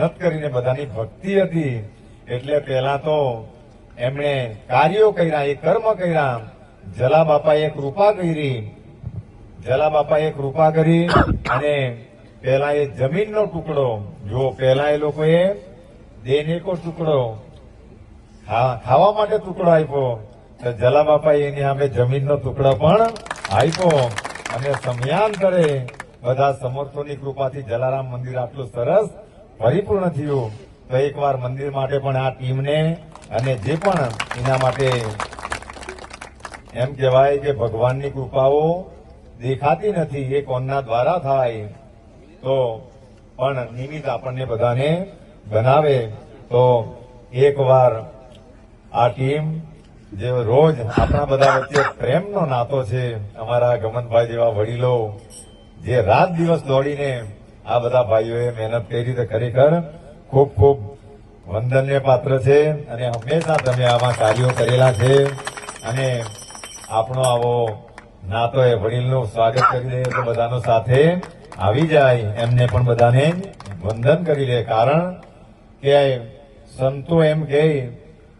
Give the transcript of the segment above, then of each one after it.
મહેનત કરીને બધાની ભક્તિ હતી. એટલે પેલા તો એમણે કાર્યો કર્યા, એ કર્મ કર્યા. જલા બાપાએ કૃપા કરી. જલા બાપાએ કૃપા કરી અને પેલા એ જમીનનો ટુકડો, જો પેલા એ લોકોએ દેનેકો ટુકડો ખાવા માટે ટુકડો આપ્યો, તો જલા બાપાએ એની સામે જમીનનો ટુકડો પણ આપ્યો અને સમયાંતરે બધા સમર્થોની કૃપાથી જલારામ મંદિર આટલું સરસ પરિપૂર્ણ થયું તો એકવાર મંદિર માટે પણ આ ટીમને અને જે પણ એના માટે એમ કહેવાય કે ભગવાનની કૃપાઓ દેખાતી નથી, એ કોનના દ્વારા થાય, તો પણ નિમિત્ત આપણને બધાને બનાવે તો એકવાર આ ટીમ જે રોજ આપણા બધા વચ્ચે પ્રેમનો નાતો છે, અમારા ગમનભાઈ જેવા વડીલો જે રાત દિવસ દોડીને આ બધા ભાઈઓએ મહેનત કરી તો ખરેખર ખૂબ ખૂબ વંદનને પાત્ર છે અને હંમેશા તમે આવા કાર્યો કરેલા છે. અને આપણો આવો નાતો એ વડીલનું સ્વાગત કરી દે તો બધાનો સાથે આવી જાય એમને પણ બધાને વંદન કરી દે કારણ કે સંતો એમ કહે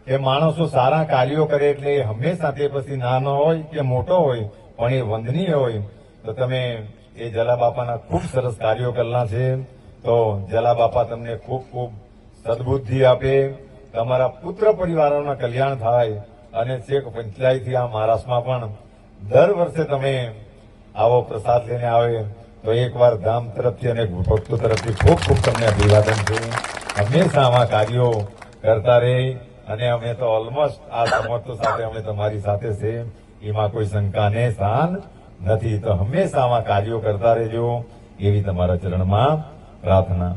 કે માણસો સારા કાર્યો કરે એટલે હંમેશા તે પછી નાનો હોય કે મોટો હોય, પણ એ વંદનીય હોય. તો તમે એ જલા બાપાના ખૂબ સરસ કાર્યો કરેલા છે. તો જલા બાપા તમને ખૂબ ખૂબ સદબુદ્ધિ આપે. તમારા પુત્ર પરિવારોના કલ્યાણ થાય અને છેક પંચાયતથી આ મહારાષ્ટ્રમાં પણ દર વર્ષે તમે આવો પ્રસાદ લઈને આવે. તો એકવાર ધામ તરફથી અને ભક્તો તરફથી ખૂબ ખૂબ તમને અભિવાદન છે. હંમેશા આવા કાર્યો કરતા રહે અને અમે તો ઓલમોસ્ટ આ સમર્થો સાથે અમે તમારી સાથે છે. એમાં કોઈ શંકાને સ્થાન નથી. તો હંમેશા આવા કાર્યો કરતા રહેજો એવી તમારા ચરણમાં પ્રાર્થના